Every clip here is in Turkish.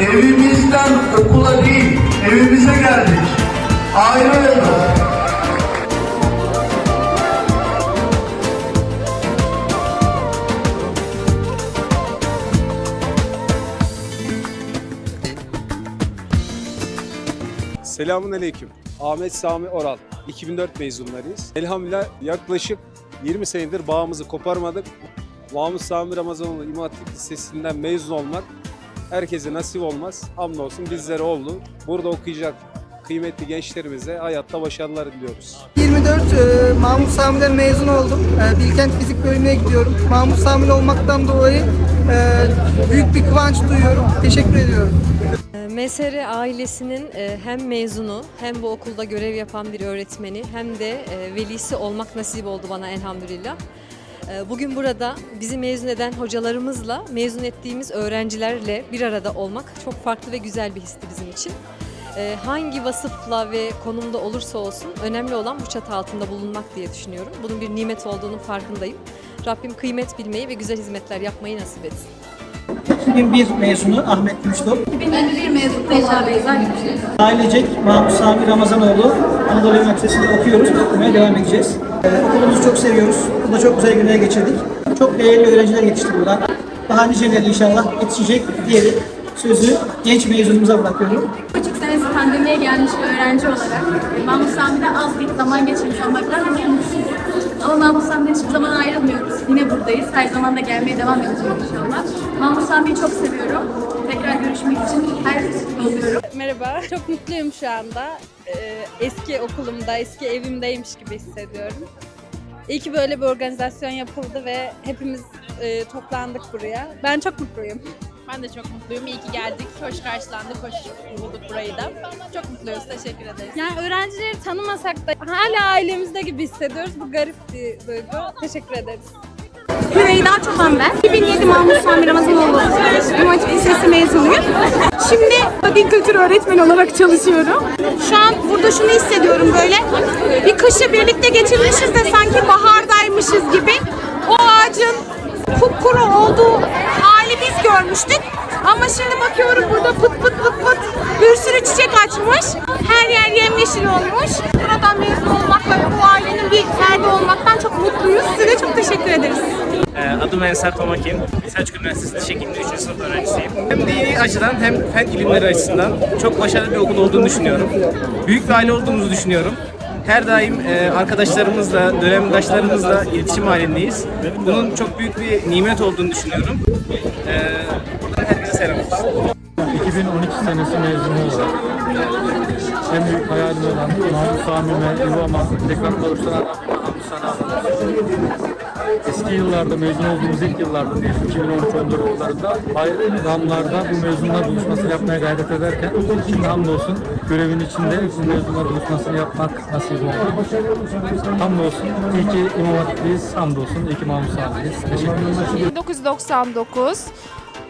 Evimizden okula değil, evimize geldik. Ayrılın. Selamun Aleyküm. Ahmet Sami Oral. 2004 mezunlarıyız. Elhamdülillah yaklaşık 20 senedir bağımızı koparmadık. Mahmut Sami Ramazanoğlu İmam Hatip Lisesi'nden mezun olmak herkese nasip olmaz. Hamdolsun bizlere oldu. Burada okuyacak kıymetli gençlerimize hayatta başarılar diliyoruz. 24 e, Mahmut Sami'den mezun oldum. E, Bilkent Fizik bölümüne gidiyorum. Mahmut Sami'li olmaktan dolayı e, büyük bir kıvanç duyuyorum. Teşekkür ediyorum. Mesere ailesinin e, hem mezunu hem bu okulda görev yapan bir öğretmeni hem de e, velisi olmak nasip oldu bana elhamdülillah. E, Bugün burada bizi mezun eden hocalarımızla mezun ettiğimiz öğrencilerle bir arada olmak çok farklı ve güzel bir histi bizim için. E, Hangi vasıfla ve konumda olursa olsun önemli olan bu çatı altında bulunmak diye düşünüyorum. Bunun bir nimet olduğunun farkındayım. Rabbim kıymet bilmeyi ve güzel hizmetler yapmayı nasip etsin. 2001 mezunu Ahmet Gümüştop. 2051 mezun Beyza Beyza Gümüşler. Ailecek Mahmut Sami Ramazanoğlu Anadolu Üniversitesi'nde okuyoruz. Okumaya devam edeceğiz. Ee, okulumuzu çok seviyoruz. Burada çok güzel günler geçirdik. Çok değerli öğrenciler yetişti burada. Daha niceleri inşallah yetişecek diyerek sözü genç mezunumuza bırakıyorum. Küçük senesi pandemiye gelmiş bir öğrenci olarak Mahmut Sami'de az bir zaman geçirmiş olmaktan mutsuzum. Ama Mahmut Sami'den hiçbir zaman ayrılmıyoruz. Yine buradayız. Her zaman da gelmeye devam edeceğiz inşallah. Mahmut Sami'yi çok seviyorum. Tekrar görüşmek için her fırsatı oluyorum. Merhaba, çok mutluyum şu anda. Ee, eski okulumda, eski evimdeymiş gibi hissediyorum. İyi ki böyle bir organizasyon yapıldı ve hepimiz e, toplandık buraya. Ben çok mutluyum. Ben de çok mutluyum. İyi ki geldik. Hoş karşılandık. Hoş bulduk burayı da. Çok mutluyuz. Teşekkür ederiz. Yani öğrencileri tanımasak da hala ailemizde gibi hissediyoruz. Bu garip bir duygu. Teşekkür ederiz. Hüreyda Çoban ben. 2007 Mahmut Sami Ramazanoğlu Hatip Lisesi mezunuyum. Şimdi din kültür öğretmeni olarak çalışıyorum. Şu an burada şunu hissediyorum böyle. Bir kışı birlikte geçirmişiz de sanki bahardaymışız gibi. O ağacın kupkuru olduğu görmüştük. Ama şimdi bakıyorum burada pıt pıt pıt pıt bir sürü çiçek açmış. Her yer yemyeşil olmuş. Buradan mezun olmakla ve bu ailenin bir ferdi olmaktan çok mutluyuz. Size çok teşekkür ederiz. Ee, Adım Ensar Tomakin. Selçuk Üniversitesi Diş Hekimliği 3. sınıf öğrencisiyim. Hem dini açıdan hem fen ilimleri açısından çok başarılı bir okul olduğunu düşünüyorum. Büyük bir aile olduğumuzu düşünüyorum. Her daim e, arkadaşlarımızla, dönemdaşlarımızla iletişim halindeyiz. Bunun çok büyük bir nimet olduğunu düşünüyorum. Ee, buradan herkese selam olsun. 2012 senesi mezunu olarak en büyük hayalim olan Mahmut Sami'me, yuvama tekrar sana Eski yıllarda mezun olduğumuz ilk yıllarda 2013-14 yıllarında bayramlarda bu mezunlar buluşmasını yapmaya gayret ederken şimdi hamdolsun görevin içinde bu mezunlar buluşmasını yapmak nasip oldu. Hamdolsun. İyi ki İmam Hatip'liyiz. Hamdolsun. İyi ki Mahmut Sami'liyiz. Teşekkür ederim. 1999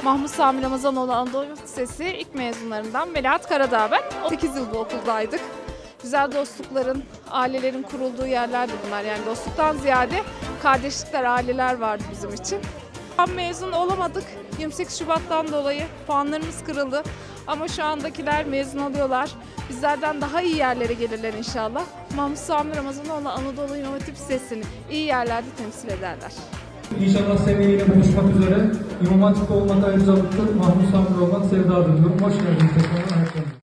Mahmut Sami Ramazanoğlu Anadolu Lisesi ilk mezunlarından Melahat Karadağ ben. 8 yıl bu okuldaydık. Güzel dostlukların, ailelerin kurulduğu yerlerdi bunlar. Yani dostluktan ziyade kardeşlikler, aileler vardı bizim için. Tam mezun olamadık. 28 Şubat'tan dolayı puanlarımız kırıldı. Ama şu andakiler mezun oluyorlar. Bizlerden daha iyi yerlere gelirler inşallah. Mahmut Sami Ramazanoğlu Anadolu Hatip Lisesi'ni iyi yerlerde temsil ederler. İnşallah seneye yine buluşmak üzere. İmam Hatip olmak ayrıcalıktır. Mahmut Sami olmak sevdadır diyorum. Hoş geldiniz tekrar.